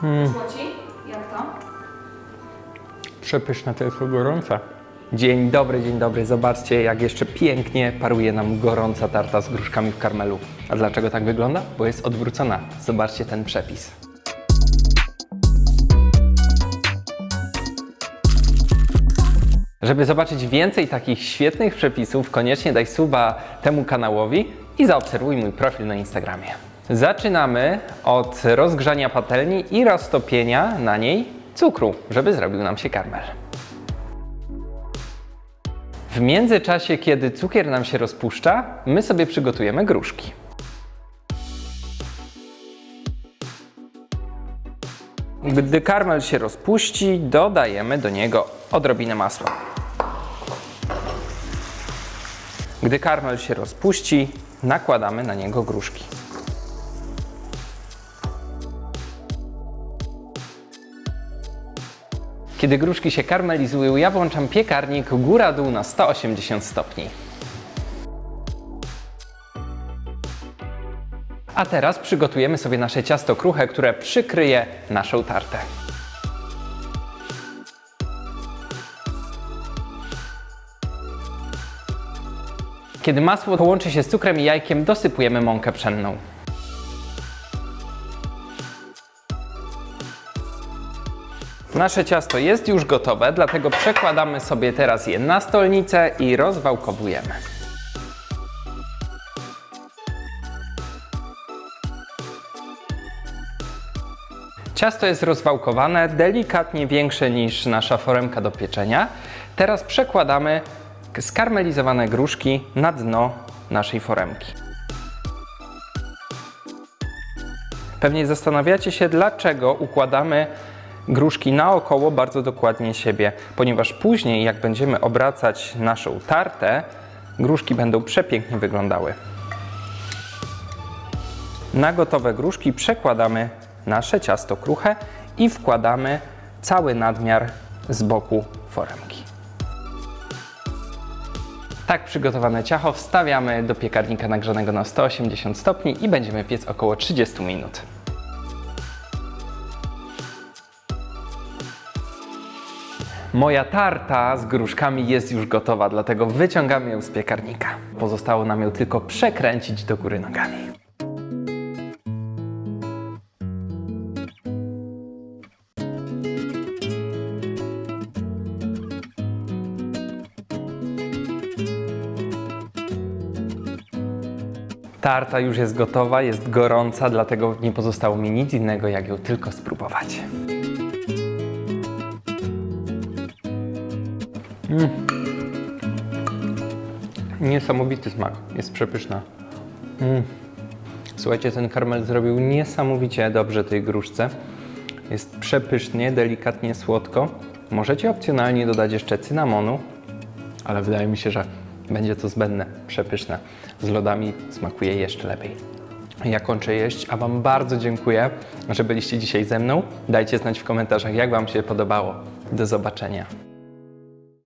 Ci? Jak to? Przepyszna, tylko gorąca. Dzień dobry, dzień dobry. Zobaczcie, jak jeszcze pięknie paruje nam gorąca tarta z gruszkami w karmelu. A dlaczego tak wygląda? Bo jest odwrócona. Zobaczcie ten przepis. Żeby zobaczyć więcej takich świetnych przepisów, koniecznie daj suba temu kanałowi i zaobserwuj mój profil na Instagramie. Zaczynamy od rozgrzania patelni i roztopienia na niej cukru, żeby zrobił nam się karmel. W międzyczasie, kiedy cukier nam się rozpuszcza, my sobie przygotujemy gruszki. Gdy karmel się rozpuści, dodajemy do niego odrobinę masła. Gdy karmel się rozpuści, nakładamy na niego gruszki. Kiedy gruszki się karmelizują, ja włączam piekarnik góra-dół na 180 stopni. A teraz przygotujemy sobie nasze ciasto kruche, które przykryje naszą tartę. Kiedy masło połączy się z cukrem i jajkiem, dosypujemy mąkę pszenną. Nasze ciasto jest już gotowe, dlatego przekładamy sobie teraz je na stolnicę i rozwałkowujemy. Ciasto jest rozwałkowane, delikatnie większe niż nasza foremka do pieczenia. Teraz przekładamy skarmelizowane gruszki na dno naszej foremki. Pewnie zastanawiacie się, dlaczego układamy gruszki naokoło bardzo dokładnie siebie, ponieważ później, jak będziemy obracać naszą tartę, gruszki będą przepięknie wyglądały. Na gotowe gruszki przekładamy nasze ciasto kruche i wkładamy cały nadmiar z boku foremki. Tak przygotowane ciacho wstawiamy do piekarnika nagrzanego na 180 stopni i będziemy piec około 30 minut. Moja tarta z gruszkami jest już gotowa, dlatego wyciągamy ją z piekarnika. Pozostało nam ją tylko przekręcić do góry nogami. Tarta już jest gotowa, jest gorąca, dlatego nie pozostało mi nic innego, jak ją tylko spróbować. Mm. Niesamowity smak, jest przepyszna. Mm. Słuchajcie, ten karmel zrobił niesamowicie dobrze tej gruszce. Jest przepysznie, delikatnie słodko. Możecie opcjonalnie dodać jeszcze cynamonu, ale wydaje mi się, że będzie to zbędne, przepyszne. Z lodami smakuje jeszcze lepiej. Ja kończę jeść, a Wam bardzo dziękuję, że byliście dzisiaj ze mną. Dajcie znać w komentarzach, jak Wam się podobało. Do zobaczenia.